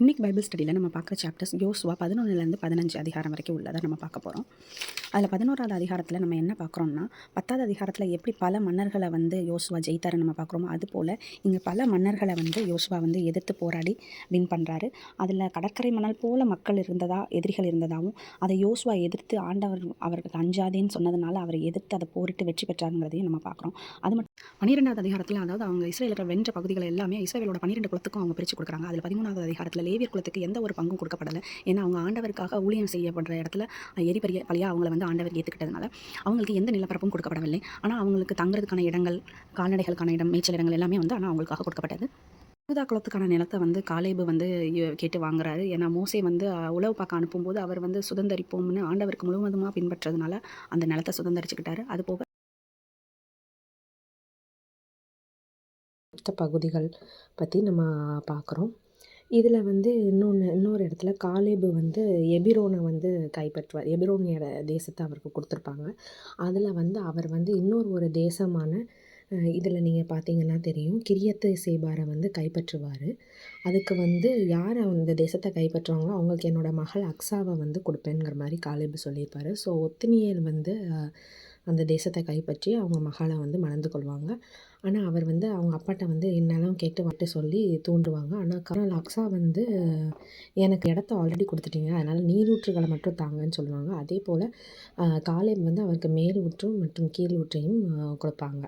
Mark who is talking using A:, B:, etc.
A: இன்றைக்கி பைபிள் ஸ்டடியில் நம்ம பார்க்குற சாப்டர்ஸ் யோசுவா பதினொன்றுலேருந்து பதினஞ்சு அதிகாரம் வரைக்கும் உள்ளதை நம்ம பார்க்க போகிறோம் அதில் பதினோராவது அதிகாரத்தில் நம்ம என்ன பார்க்குறோம்னா பத்தாவது அதிகாரத்தில் எப்படி பல மன்னர்களை வந்து யோசுவா ஜெயித்தாரு நம்ம பார்க்குறோமோ அதுபோல் இங்கே பல மன்னர்களை வந்து யோசுவா வந்து எதிர்த்து போராடி வின் பண்ணுறாரு அதில் கடற்கரை மணல் போல மக்கள் இருந்ததா எதிரிகள் இருந்ததாகவும் அதை யோசுவா எதிர்த்து ஆண்டவர் அவருக்கு அஞ்சாதேன்னு சொன்னதுனால அவரை எதிர்த்து அதை போரிட்டு வெற்றி பெற்றாருங்கிறதையும் நம்ம பார்க்குறோம். அது மட்டும் பன்னிரெண்டாவது அதிகாரத்தில் அதாவது அவங்க இஸ்ரேலர்கள் வென்ற பகுதிகள் எல்லாமே இஸ்ரேலோட பன்னிரெண்டு குலத்துக்கும் அவங்க பிரித்து கொடுக்குறாங்க. அதில் பதிமூணாவது அதிகாரத்தில் லேவியர் குலத்துக்கு எந்த ஒரு பங்கும் கொடுக்கப்படலை. ஏன்னா அவங்க ஆண்டவருக்காக ஊழியம் செய்யப்படுற இடத்துல எரிபரிய பலியாக அவங்கள வந்து ஆண்டவர் ஏற்றுக்கிட்டதுனால அவங்களுக்கு எந்த நிலப்பரப்பும் கொடுக்கப்படவில்லை. ஆனால் அவங்களுக்கு தங்குறதுக்கான இடங்கள் கால்நடைகளுக்கான இடம் மேய்ச்சல் இடங்கள் எல்லாமே வந்து ஆனால் அவங்களுக்காக கொடுக்கப்பட்டது. யூதா குலத்துக்கான நிலத்தை வந்து காலேபு வந்து கேட்டு வாங்குறாரு. ஏன்னா மோசே வந்து உழவு உளவு பார்க்க அனுப்பும்போது அவர் வந்து சுதந்தரிப்போம்னு ஆண்டவருக்கு முழுவதுமாக பின்பற்றதுனால அந்த நிலத்தை சுதந்திரிச்சுக்கிட்டாரு. அது போக
B: மற்ற பகுதிகள் பற்றி நம்ம பார்க்குறோம். இதில் வந்து இன்னொன்று இன்னொரு இடத்துல காலேபு வந்து எபிரோனை வந்து கைப்பற்றுவார். எபிரோனியோட தேசத்தை அவருக்கு கொடுத்துருப்பாங்க. அதில் வந்து அவர் வந்து இன்னொரு ஒரு தேசமான இதில் நீங்கள் பார்த்தீங்கன்னா தெரியும். கிரியத்து சேபாரை வந்து கைப்பற்றுவார். அதுக்கு வந்து யார் அந்த தேசத்தை கைப்பற்றுவாங்களோ அவங்களுக்கு என்னோடய மகள் அக்ஸாவை வந்து கொடுப்பேங்கிற மாதிரி காலேபு சொல்லியிருப்பார். ஸோ ஒத்தினியல் வந்து அந்த தேசத்தை கைப்பற்றி அவங்க மகளை வந்து மணந்து கொள்வாங்க. ஆனால் அவர் வந்து அவங்க அப்பாட்ட வந்து என்னெல்லாம் கேட்டு வட்டு சொல்லி தூண்டுவாங்க. ஆனால் கர்னல் அக்ஸா வந்து எனக்கு இடத்த ஆல்ரெடி கொடுத்துட்டீங்க. அதனால் நீரூற்றுகளை மட்டும் தாங்கன்னு சொல்லுவாங்க. அதே போல் காலேப் வந்து அவருக்கு மேல் ஊற்றும் மற்றும் கீழ் ஊற்றையும் கொடுப்பாங்க.